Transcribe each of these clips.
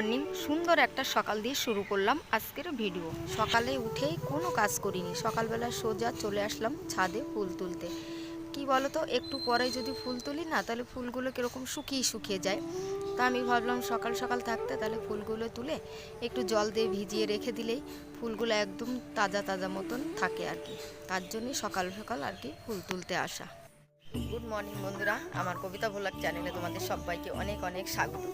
Morning, সুন্দর একটা সকাল দিয়ে শুরু করলাম আজকের ভিডিও। সকালে উঠেই কোনো কাজ করিনি। সকালবেলা সোজা চলে আসলাম ছাদে ফুল তুলতে। কি বলো তো একটু পরে যদি ফুল তুলি না, তাহলে ফুলগুলো কীরকম শুকিয়ে শুকিয়ে যায়। তা আমি ভাবলাম সকাল সকাল থাকতে তাহলে ফুলগুলো তুলে একটু জল দিয়ে ভিজিয়ে রেখে দিলেই ফুলগুলো একদম তাজা তাজা মতন থাকে আর কি। তার জন্যই সকাল সকাল আর কি ফুল তুলতে আসা। গুড মর্নিং বন্ধুরা, আমার কবিতা ভোলার চ্যানেলে তোমাদের সবাইকে অনেক অনেক স্বাগত।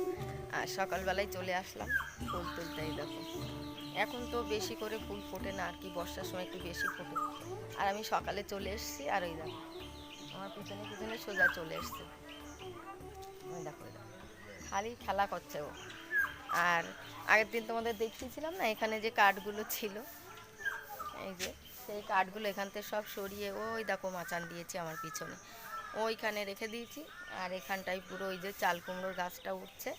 আর সকালবেলায় চলে আসলাম ফুল তুলতে দেখো। এখন তো বেশি করে ফুল ফোটে না, আর কি বর্ষার সময় একটু বেশি ফোটে। আর আমি সকালে চলে এসেছি, আর ওই দেখো, আমার পিছনে পিছনে সোজা চলে এসছে। ওই দেখো ওই দেখো। খালি খেলা করছে ও। আর আগের দিন তোমাদের দেখিয়েছিলাম না, এখানে যে কাঠগুলো ছিল, এই যে, সেই কাঠগুলো এখান থেকে সব সরিয়ে ওই দেখো মাচান দিয়েছে আমার পিছনে। ওইখানে রেখে দিয়েছি, আর এখানটায় পুরো ওই যে চাল কুমড়োর গাছটা উঠছে।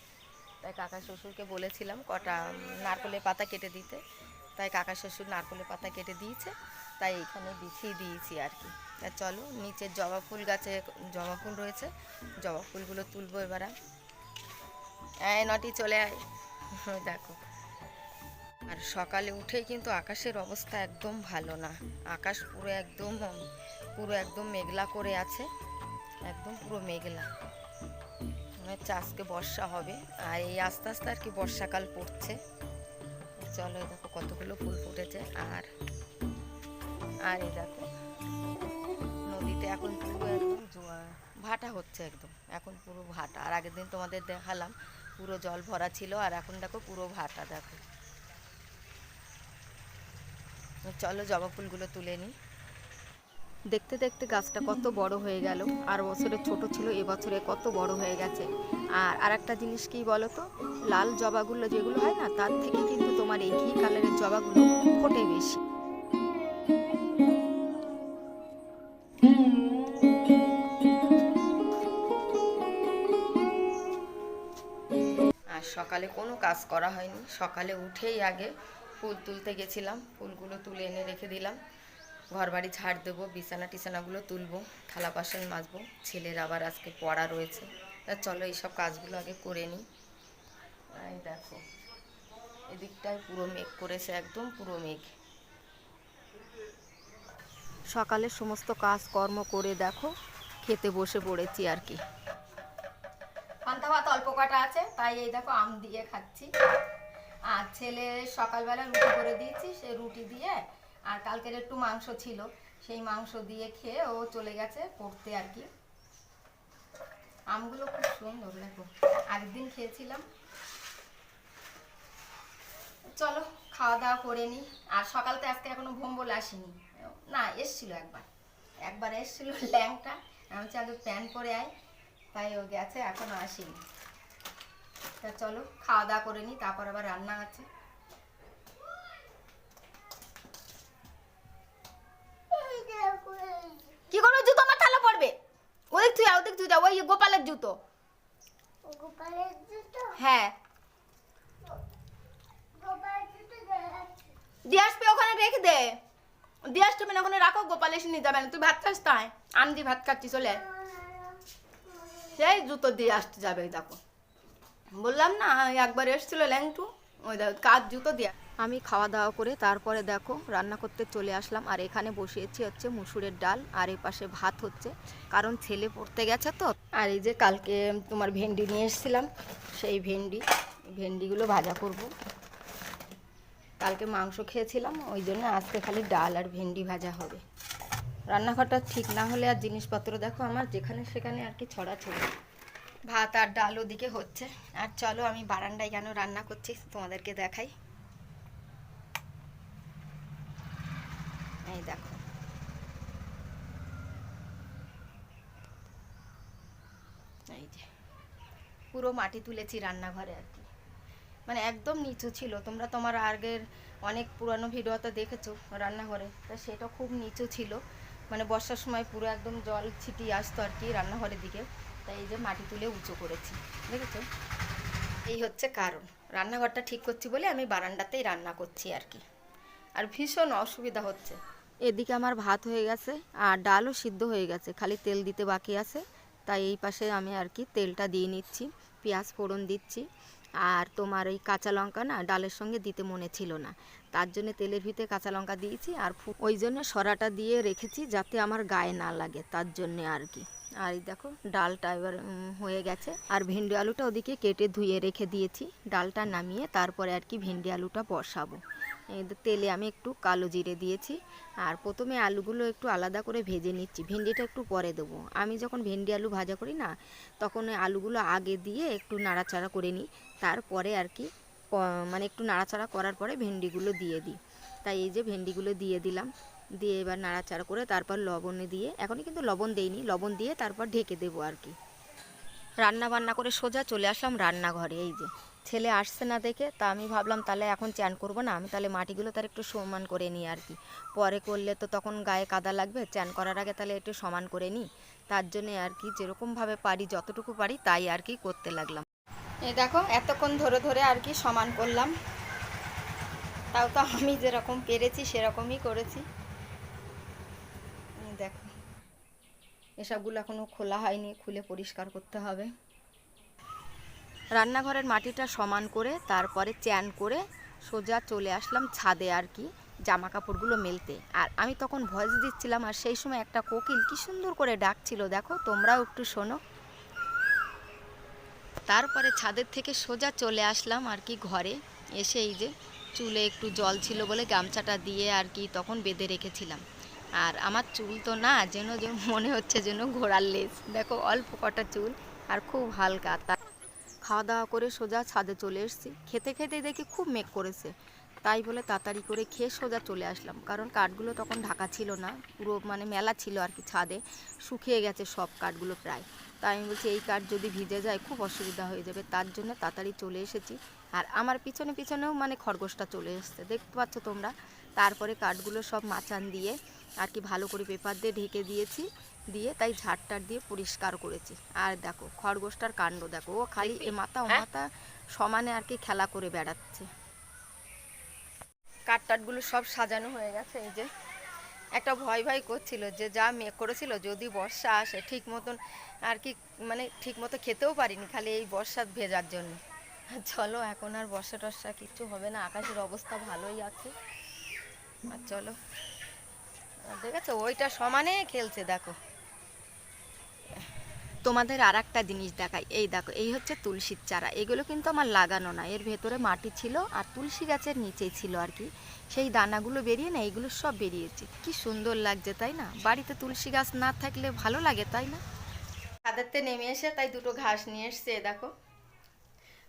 তাই কাকা শ্বশুরকে বলেছিলাম কটা নারকলের পাতা কেটে দিতে। তাই কাকা শ্বশুর নারকলের পাতা কেটে দিয়েছে, তাই এখানে বিছিয়ে দিয়েছি আর কি। তা চলো, নিচে জবা ফুল গাছে জবা ফুল রয়েছে, জবা ফুলগুলো তুলবো এবারে এই নটি, চলে আয়। দেখো। আর সকালে উঠেই কিন্তু আকাশের অবস্থা একদম ভালো না। আকাশ পুরো একদম পুরো একদম মেঘলা করে আছে, একদম পুরো মেঘলা। মনে হচ্ছে আজকে বর্ষা হবে। আর এই আস্তে আস্তে আর কি বর্ষাকাল পড়ছে। চলো দেখো কতগুলো ফুল ফুটেছে। আর আর এই দেখো, নদীতে এখন পুরো একদম ভাটা হচ্ছে একদম। এখন পুরো ভাটা। আর আগের দিন তোমাদের দেখালাম, পুরো জল ভরা ছিল। আর এখন দেখো পুরো ভাটা, দেখো। চলো জবা ফুলগুলো তুলে নিই। দেখতে দেখতে গাছটা কত বড় হয়ে গেল, আর বছরে ছোট ছিল, এবছরে কত বড় হয়ে গেছে। আর আরেকটা জিনিস কি বলো তো লাল জবাগুলো যেগুলো হয় না, তার থেকে কিন্তু তোমার এই ঘি কালারের জবাগুলো ফোটে বেশি। আর সকালে কোনো কাজ করা হয়নি। সকালে উঠেই আগে ফুল তুলতে গেছিলাম, ফুলগুলো তুলে এনে রেখে দিলাম। ঘর বাড়ি ঝাড় দেবো, বিছানা টিছানাগুলো তুলবো, থালা বাসন মাজবো, ছেলের আবার আজকে পড়া রয়েছে। তা চলো এইসব কাজগুলো আগে করে নিই। এই দেখো, এদিকটায় পুরো মেঘ করেছে একদম, পুরো মেঘ। সকালে সমস্ত কাজ কর্ম করে দেখো, খেতে বসে পড়েছি আর কি। পান্তা ভাত অল্প কাটা আছে, তাই এই দেখো আম দিয়ে খাচ্ছি। আর ছেলে সকালবেলা রুটি করে দিয়েছি, সে রুটি দিয়ে আর কালকের একটু মাংস ছিল, সেই মাংস দিয়ে খেয়ে ও চলে গেছে পড়তে আর কি। আমগুলো খুব সুন্দর, দেখো। আগের দিন খেয়েছিলাম। চলো খাওয়া দাওয়া করে নিই আর সকালতে আজকে এখনও ভোম্বল আসেনি। না, এসছিল একবার। একবার এসছিল ল্যাংটা। আমি হচ্ছে আগে প্যান্ট পরে আয়। তাই ও গেছে, এখনও আসেনি। তা চলো খাওয়া দাওয়া করে নিই তারপর আবার রান্না আছে কি করবে জুতো আমার থালা পড়বে ওদিক তুই ওদিক যা ওই গোপালের জুতো। গোপালের জুতো? হ্যাঁ। জুতো দিয়ে আসবে ওখানে রেখে দে। দিয়ে আসতে হবে না ওখানে রাখো গোপাল এসে নিয়ে যাবে না। তুই ভাত খাস তাই। আমি দিয়ে ভাত খাচ্ছি চলে। সেই জুতো দিয়ে আসতে যাবে দেখো। বললাম না একবার এসেছিল ল্যাংটু। ওই দেখো কাজ জুতো দিয়ে আমি খাওয়া দাওয়া করে তারপরে দেখো রান্না করতে চলে আসলাম। আর এখানে বসিয়েছি হচ্ছে মুসুরের ডাল, আর এই পাশে ভাত হচ্ছে। কারণ ছেলে পড়তে গেছে তো। আর এই যে কালকে তোমার ভেন্ডি নিয়ে এসেছিলাম, সেই ভেন্ডি, ভেন্ডিগুলো ভাজা করব। কালকে মাংস খেয়েছিলাম, ওই জন্য আজকে খালি ডাল আর ভেন্ডি ভাজা হবে। রান্নাঘরটা ঠিক না হলে আর জিনিসপত্র দেখো আমার, যেখানে সেখানে আর কি ছড়া ছড়াছড়ি। ভাত আর ডাল ওদিকে হচ্ছে। আর চলো আমি বারান্দায় কেন রান্না করছি তোমাদেরকে দেখাই। এই দেখো। এই যে, পুরো মাটি তুলেছি রান্নাঘরে আর কি। মানে একদম নিচু ছিল। তোমরা তোমার আগের অনেক পুরানো ভিডিওতে দেখেছ রান্নাঘরে। তা সেটা খুব নিচু ছিল। মানে বর্ষার সময় পুরো একদম জল ছিটিয়ে আসতো আর কি রান্নাঘরের দিকে। তাই এই যে মাটি তুলে উঁচু করেছি। দেখেছ? এই হচ্ছে কারণ। রান্নাঘরটা ঠিক করছি বলে আমি বারান্দাতেই রান্না করছি আর কি। আর ভীষণ অসুবিধা হচ্ছে। এদিকে আমার ভাত হয়ে গেছে আর ডালও সিদ্ধ হয়ে গেছে। খালি তেল দিতে বাকি আছে। তাই এই পাশে আমি আর কি তেলটা দিয়ে নিচ্ছি, পেঁয়াজ ফোড়ন দিচ্ছি। আর তোমার ওই কাঁচা লঙ্কা না ডালের সঙ্গে দিতে মনে ছিল না। তার জন্য তেলের ভিতরে কাঁচা লঙ্কা দিয়েছি আর ওই জন্য সরাটা দিয়ে রেখেছি যাতে আমার গায়ে না লাগে তার জন্যে আর কি। আর এই দেখো, ডালটা এবার হয়ে গেছে। আর ভেন্ডি আলুটা ওদিকে কেটে ধুয়ে রেখে দিয়েছি। ডালটা নামিয়ে তারপরে আর কি ভেন্ডি আলুটা বসাবো। তেলে আমি একটু কালো জিরে দিয়েছি। আর প্রথমে আলুগুলো একটু আলাদা করে ভেজে নিচ্ছি। ভেন্ডিটা একটু পরে দেবো। আমি যখন ভেন্ডি আলু ভাজা করি না, তখন আলুগুলো আগে দিয়ে একটু নাড়াচাড়া করে নিই। তারপরে আর কি মানে একটু নাড়াচাড়া করার পরে ভেন্ডিগুলো দিয়ে দিই। তাই এই যে ভেন্ডিগুলো দিয়ে দিলাম। দিয়ে এবার নাড়াচাড়া করে তারপর লবণে দিয়ে, এখনই কিন্তু লবণ দেইনি, লবণ দিয়ে তারপর ঢেকে দেবো আর কি। রান্না বান্না করে সোজা চলে আসলাম রান্নাঘরে, এই যে। ছেলে আসছে না দেখে, তা আমি ভাবলাম তাহলে এখন চ্যান করব না, আমি তাহলে মাটিগুলো তার একটু সমান করে নিই আর কি। পরে করলে তো তখন গায়ে কাদা লাগবে, চ্যান করার আগে তাহলে একটু সমান করে নিই। তার জন্যে আর কি যেরকমভাবে পারি, যতটুকু পারি তাই আর কি করতে লাগলাম। এই দেখো, এতক্ষণ ধরে ধরে আর কি সমান করলাম। তাও তো আমি যেরকম পেরেছি, সেরকমই করেছি। দেখো, এসবগুলো এখনও খোলা হয়নি, খুলে পরিষ্কার করতে হবে। রান্নাঘরের মাটিটা সমান করে, তারপরে চ্যান করে সোজা চলে আসলাম ছাদে আর কি জামা কাপড়গুলো মেলতে। আর আমি তখন ভয়েস দিচ্ছিলাম, আর সেই সময় একটা কোকিল কি সুন্দর করে ডাকছিল, দেখো, তোমরাও একটু শোনো। তারপরে ছাদের থেকে সোজা চলে আসলাম আর কি ঘরে, এসে এই যে চুলে একটু জল ছিল বলে গামছাটা দিয়ে আর কি তখন বেঁধে রেখেছিলাম। আর আমার চুল তো না, যেন মনে হচ্ছে যেন ঘোড়ার লেজ। দেখো, অল্প কটা চুল আর খুব হালকা খাওয়া দাওয়া করে সোজা ছাদে চলে এসেছি। খেতে খেতে দেখি খুব মেঘ করেছে। তাই বলে তাড়াতাড়ি করে খেয়ে সোজা চলে আসলাম। কারণ কাঠগুলো তখন ঢাকা ছিল না। পুরো মানে মেলা ছিল আর কি ছাদে। শুকিয়ে গেছে সব কাঠগুলো প্রায়। তাই আমি বলছি, এই কাঠ যদি ভিজে যায় খুব অসুবিধা হয়ে যাবে। তার জন্য তাড়াতাড়ি চলে এসেছি। আর আমার পিছনে পিছনেও মানে খরগোশটা চলে এসছে। দেখতে পাচ্ছ তোমরা? তারপরে কাঠগুলো সব মাচান দিয়ে আর কি ভালো করে পেপার দিয়ে ঢেকে দিয়েছি। দিয়ে তাই ঝাড়টার দিয়ে পরিষ্কার করেছি। আর দেখো খরগোশটার কাণ্ড দেখো ও খালি এ মাথা ও মাথা সমানে আর কি খেলা করে বেড়াচ্ছে। কাঠটাটগুলো সব সাজানো হয়ে গেছে এই যে। একটা ভয় ভয় করছিল যে যা মেঘ করেছিল যদি বর্ষা আসে ঠিক মতন আর কি মানে ঠিক মতো খেতেও পারিনি খালি এই বর্ষা ভেজার জন্য। চলো এখন আর বর্ষা টর্ষা কিচ্ছু হবে না আকাশের অবস্থা ভালোই আছে। আর চলো। দেখেছ ওইটা সমানে খেলছে দেখো। তোমাদের আর একটা জিনিস দেখাই। এই দেখো, এই হচ্ছে তুলসীর চারা। এগুলো কিন্তু আমার লাগানো না। এর ভেতরে মাটি ছিল আর তুলসী গাছের নিচেই ছিল আর কি। সেই দানাগুলো বেরিয়ে না এইগুলো সব বেরিয়েছে। কি সুন্দর লাগছে, তাই না? বাড়িতে তুলসী গাছ না থাকলে ভালো লাগে, তাই না? ছাদেরতে নেমে এসে তাই দুটো ঘাস নিয়ে এসছে দেখো।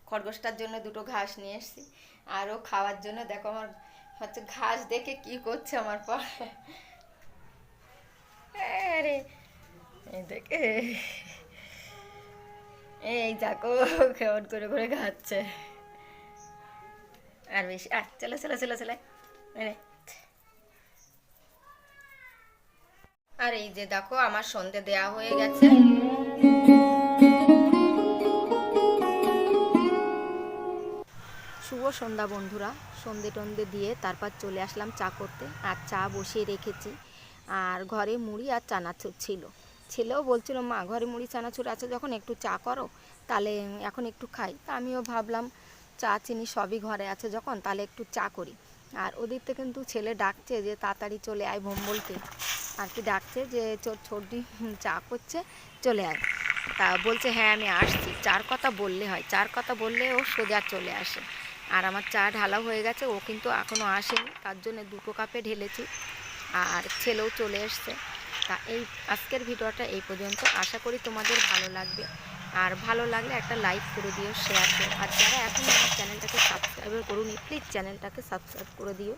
খরগোশটার জন্য দুটো ঘাস নিয়ে এসছি। আরও খাওয়ার জন্য, দেখো আমার হচ্ছে ঘাস দেখে কি করছে আমার পর দেখে। এই দেখো কেমন করে করে খাচ্ছে। আর বেশি আর চলো চলো চলো চলো। আরে এই যে দেখো, আমার সন্ধে দেয়া হয়ে গেছে। শুভ সন্ধ্যা, বন্ধুরা। সন্ধে টন্ধে দিয়ে তারপর চলে আসলাম চা করতে। আর চা বসিয়ে রেখেছি। আর ঘরে মুড়ি আর চানাচুর ছিল। ছেলেও বলছিল, মা, ঘরে মুড়ি, চানাচুর আছে, যখন একটু চা করো, তাহলে এখন একটু খাই। তা আমিও ভাবলাম, চা, চিনি সবই ঘরে আছে যখন, তাহলে একটু চা করি। আর ওদিক থেকে কিন্তু ছেলে ডাকছে যে, তাড়াতাড়ি চলে আয় ভোম্বলকে। আর কি ডাকছে যে ছোট ছোটি চা করছে, চলে আয়। তা বলছে হ্যাঁ আমি আসছি। চার কথা বললে হয়, চার কথা বললে ও সোজা চলে আসে। আর আমার চা ঢালা হয়ে গেছে, ও কিন্তু এখনও আসেনি, তার জন্য দুটো কাপে ঢেলেছি। আর ছেলেও চলে এসছে। তা এই আজকের ভিডিওটা এই পর্যন্ত। আশা করি তোমাদের ভালো লাগবে। আর ভালো লাগলে একটা লাইক করে দিও শেয়ার করো। আর যারা এখন আমার চ্যানেলটাকে সাবস্ক্রাইব করুন প্লিজ চ্যানেলটাকে সাবস্ক্রাইব করে দিও।